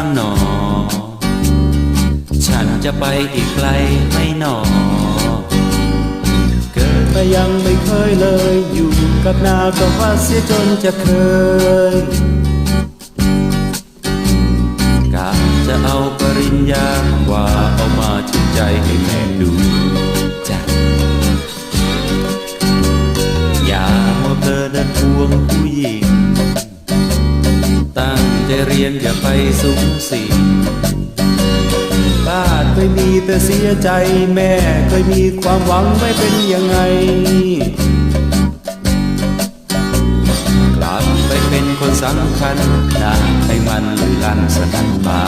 างหนอ ฉันจะไปอีกไกลไม่หนอ เกิดมายังไม่เคยเลยอยู่กับนาก็บว่าเสียจนจะเคยกะจะเอาปริญญาว่าเอามาชื่นใจให้แม่ดูจะอย่ามาเพลินพวง ตั้เรียนอย่าไปสูงสิบ้านเคยมีแต่เสียใจแม่เคยมีความหวังไม่เป็นยังไง กลับไปเป็นคนสำคัญนะให้มันลือลันสนั่นบา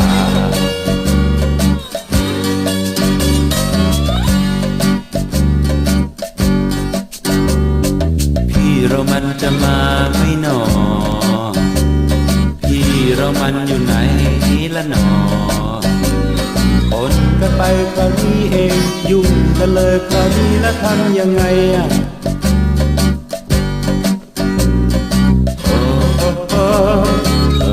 พี่เรามันจะมาไม่หนอพี่เรา มันอยู่ไหนนี้ละนอคนก็ไปก็นี้เองยุ่งก็เลยก็นี้และทำยังไงอะเออเออเออเอ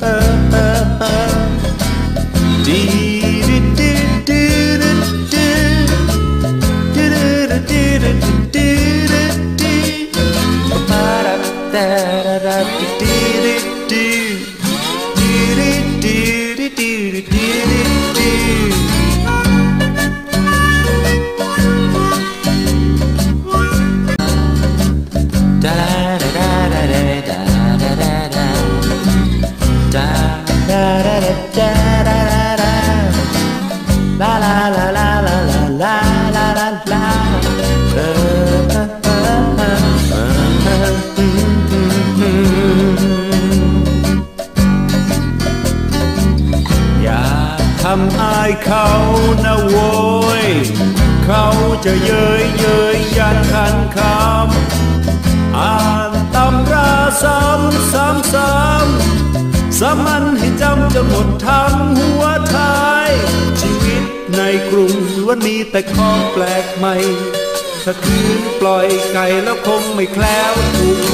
อ da, da, da, เขานะโว้ยเขาจะเย้ยเย้ยยันขันคำอ่านตำราซ้ำซ้ำซ้ำสามันให้จำจนหมดทั้งหัวท้าย ชีวิตในกรุงล้วนมีแต่ของแปลกใหม่ถ้าคืนปล่อยไก่แล้วคงไม่แคล้วถูกโค